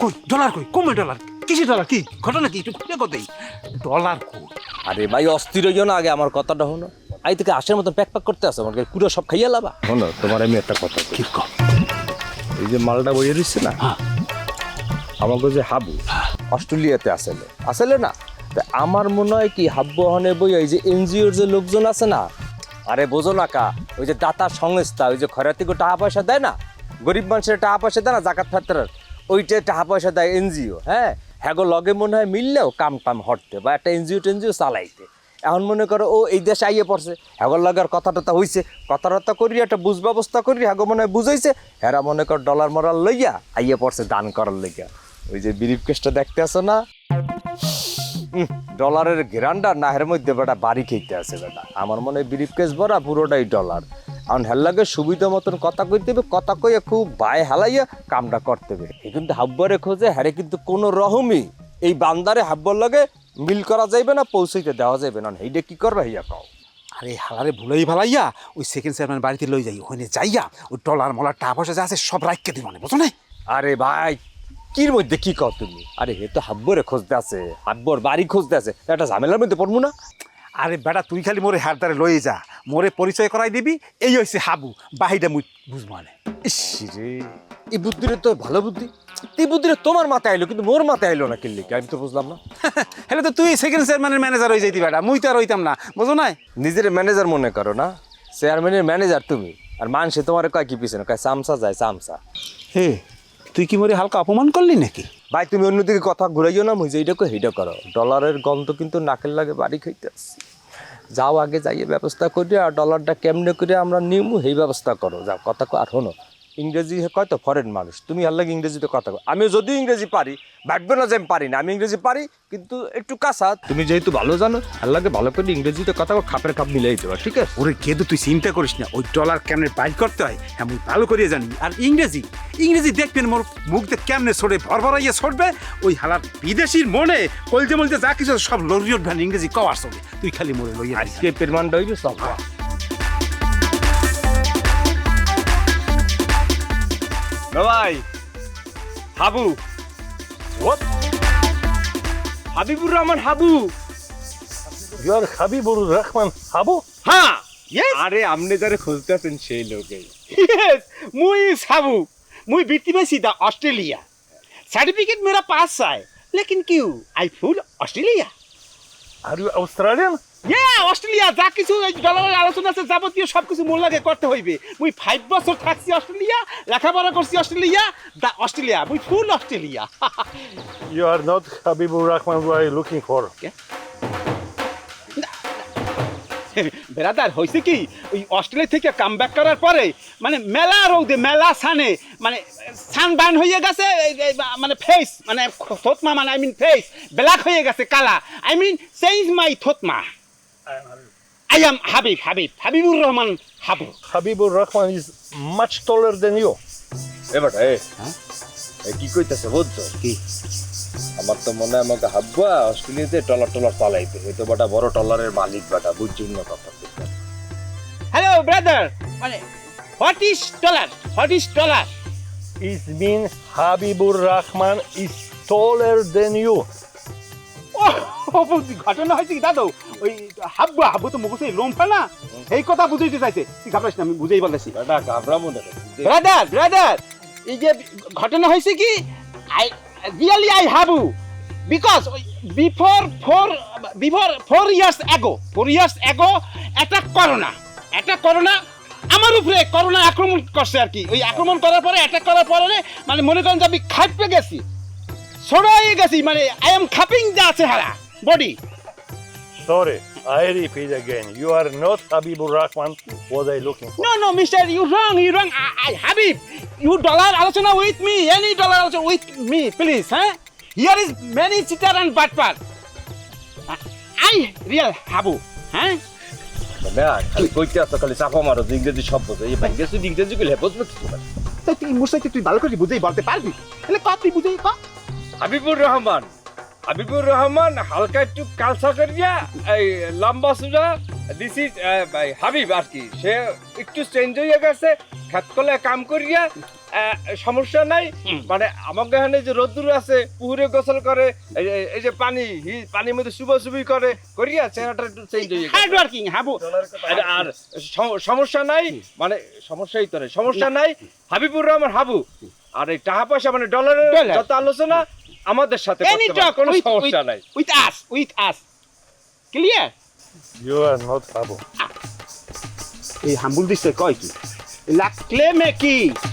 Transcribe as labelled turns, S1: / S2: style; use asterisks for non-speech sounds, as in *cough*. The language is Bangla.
S1: কই ডলার কই? কমে ডলার। কিসে ডলার? কি ঘটনা কি? একটু ডলার কই?
S2: আরে ভাই অস্থির হইও না আগে আমার কথাটা হলো আই থেকে আসার মতো প্যাক প্যাক করতে আসো আমাকে পুরো সব খাইয়া লাবা। শোনো তোমার আমি একটা কথা
S1: কি কম
S2: এই যে মালটা বইয়ে দিচ্ছে না
S1: হ্যাঁ।
S2: আমাকে যে হাবু অস্ট্রেলিয়াতে আসলে। আসলে না? আমার মনে হয় কি হাব্বু হনে বই ওই যে এনজিওর যে লোকজন আছে না? আরে বোঝো না কা ওই যে দাতা সংস্থা ওই যে খরাতিকে টাকা পয়সা দেয় না? গরিব মানুষের টাকা পয়সা দেয় না জাকাত ফাত্রার ওইটা টাকা পয়সা দেয় এনজিও হ্যাঁ? হ্যাগো লগে মনে হয় মিললেও কাম কাম হটতে বা একটা এনজিও টেনজিও চালাইতে। এখন মনে করো ও এই দেশে আইয়ে পড়ছে হ্যাগর লাগার কথা টথা হইছে। কথা টথা করি একটা বুঝ ব্যবস্থা করি হ্যাগো মনে হয় বুঝাইছে। হেরা মনে কর ডলার মরার লইয়া আইয়ে পড়ছে দান করার লইয়া ওই যে বিরিফ কেসটা দেখতে আসো না? ডলারের গ্রান্ডার নাহের মধ্যে বেটা বাড়ি খেতে আছে বেটা। আমার মনে হয় বিরিফ কেস ভরা পুরোটাই ডলার এখন হেল লাগে সুবিধা মতন কথা কইতে হবে কথা কইয়া খুব বায় হেলাইয়া কামটা করতে হবে কিন্তু হাব্বরে খোঁজে হ্যারে কিন্তু কোনো রহমই এই বান্দারে হাব্বর লাগে মিল করা যাইবে না পৌঁছাইতে দেওয়া যাইবে না। এইটা কি করবে হইয়া কও?
S1: আরে হালারে ভুলাই ভালাইয়া ওই সেকেন্ড চেয়ারম্যান বাড়িতে লই যাই ওখানে যাইয়া ওই টলার মলার টা পয়সা যা আছে সব রাখকে দিব মানে বুঝো না
S2: আরে ভাই কির মধ্যে কি কও তুমি? আরে হে তো হাব্বরে খুঁজতে আছে হাব্বর বাড়ি খুঁজতে আছে একটা ঝামেলার মধ্যে পড়ব না?
S1: আরে বেটা তুই খালি মোরে হাত দ্বারে লই যা। মোরে পরিচয় করাই দিবি এই হয়েছে হাবু। বাহিটা মুই বুঝব মানে
S2: ইস রে। এই বুদ্ধিরে তো ভালো বুদ্ধি। এই বুদ্ধিরে তোমার মাথায় আইলো কিন্তু মোর মাথায় আইলো না কিল্লি আমি তো বুঝলাম না। *laughs*
S1: হলে তো তুই সেকেন্ড চেয়ারম্যানের ম্যানেজার হয়ে যাইতি বেটা মুই তো আর হইতাম না। বুঝো না
S2: নিজের ম্যানেজার মনে করো না। চেয়ারম্যানের ম্যানেজার তুমি। আর মানুষে তোমার কয় কি পিছনে? কয় চামচা যায় চামচা
S1: হে তুই কি মোরে হালকা অপমান করলি নাকি?
S2: ভাই, তুমি অন্যদিকে কথা ঘুরাইও না, মুই এইটা কই সেইটা করো। ডলারের গন্ধ কিন্তু নাকের লাগে বাড়ি খাইতে যাও আগে যাইয়ে ব্যবস্থা করি আর ডলারটা কেমনে করে আমরা নিমু, সেই ব্যবস্থা করো। যাও, কথা আর হনো ইংরেজি কয় তো? ফরেন মানুষ। তুমি আর লাগে ইংরেজিতে কথা কো আমি যদি ইংরেজি পারি ভাববে না যে আমি পারি না আমি ইংরেজি পারি কিন্তু একটু কাঁচা। তুমি যেহেতু ভালো জানো আর লাগে ভালো করে ইংরেজিতে কথা কো খাপের খাপ মিলাই দেবা ঠিক আছে?
S1: ওরে কেদু তুই চিন্তা করিস না ওই ডলার কেমনে বাইর করতে হয়? হ্যাঁ মুই ভালো করিয়া জানি। আর ইংরেজি ইংরেজি দেখবেন মোর মুখ দিয়ে কেমনে ছড়ে ভরভরাইয়া ছড়বে? ওই হালার বিদেশির মনে কলজে মলজে যা কিছু সব লড়ি উঠবেন ইংরেজি কওয়ার চলে তুই খালি মোরে লইয়া।
S2: আজকে পেরমানটা হইবে সব।
S3: ভাই হাবু। হাবিবুর রহমান হাবু।
S4: ইউ আর হাবিবুর রহমান হাবু
S3: হ্যাঁ। আরে আপনি যারা খুঁজতেছেন সেই লোকে মুই সাবু মুই বৃত্তি পাইছি দা অস্ট্রেলিয়া। সার্টিফিকেট মেরা পাস আয় লেকিন Q I full Australia.
S4: Are you Australian
S3: yeah Australia যা কিছু এই ডলারের আলোচনা আছে যাবতীয় সব কিছু লাগে করতে হইবে। মুই ফাইভ বছর থাকছি অস্ট্রেলিয়া লেখাপড়া করছি অস্ট্রেলিয়া দা অস্ট্রেলিয়া মুই ফুল Australia
S4: not Habibur Rahman who are you looking for.
S3: বেড়াদার হয়েছে কি? ওই অস্ট্রেলিয়া থেকে কাম ব্যাক করার পরে মানে মেলা রৌদে মেলা সানে মানে সান বান হয়ে গেছে মানে ফেস মানে থতমা মানে আই মিন ফেস ব্ল্যাক হয়ে গেছে কালা। আই মিন চেঞ্জ মাই থতমা। I am Habib Habib Habibur Rahman Habu
S4: Habibur Rahman is much taller than you.
S2: এ এ কি কইতাছে বুঝছ
S1: কি?
S2: আমার তো মনে হয় আমাকে হাব্বা অস্ট্রেলিয়াতে টলার টলার চালাইতে এই তো বাটা বড় টলারের মালিক বাটা বুঝছুন না কথা
S3: হ্যালো ব্রাদার মানে what is dollar what is dollar
S4: It means Habibur Rahman is taller than you.
S3: ও *laughs* ঘটনা হয়েছে কি দাদু? ওই হাব্বু হাব্বু তো মুখে লোমফা না? এই কথা বুঝাইতে চাইছে। তুই ঘাবড়াস না আমি বুঝেই
S2: মনে
S3: ব্রাদার ব্রাদার এই যে ঘটনা হয়েছে কি? I really I Habu because before four before four years ago four years ago একটা করোনা একটা করোনা আমার উপরে করোনা আক্রমণ করছে আর কি। ওই আক্রমণ করার পরে অ্যাটাক করার পরে মানে মনে করেন যে আমি খাপে গেছি ছড়াই গেছি মানে আই এম খাপিং যা আছে হারা body
S4: Sorry, I repeat again. You are not Habibur Rahman what I looking for.
S3: No, no, mister, you wrong, you wrong. I, I, Habib, you dollar আলোচনা with me, any dollar আলোচনা with me, please, huh? Here is many cheater and butper. I real Habu, huh?
S2: খালি কইতে খালি চাপা মারো ইংরেজি শব্দ এই ইংরেজি বুঝবে কিছু
S3: তুই মুসাইতে তুই ভালো করে বুঝেই বলতে পারবি তাহলে ক তুই বুঝেই ক
S2: হাবিবুর রহমান হাবিবুর রহমান হালকা একটু কালসা করিয়া এই লম্বা সুজা দিস ইজ হাবিব আর কি। সে একটু চেঞ্জ হয়ে গেছে খেত কলে কাম করিয়া সমস্যা নাই। মানে আমাকে এখানে যে রোদ্দুর আছে পুকুরে গোসল করে এই যে- পানি পানির মধ্যে শুভা শুভি করে করিয়া চেহারাটা একটু চেঞ্জ হয়ে গেছে।
S3: হাবু।
S2: আর সমস্যা নাই মানে সমস্যাই তো নেই সমস্যা নাই। হাবিবুর রহমান হাবু। আর এই টাকা পয়সা মানে ডলারের যত আলোচনা আমাদের সাথে
S3: এনি
S2: করতে পারো,
S3: টক
S2: কোনো সমস্যা নাই।
S3: With us with us clear
S4: you are not Habu.
S3: এই হাম্বুল দিছে কয় কি? লাকলে মে কি?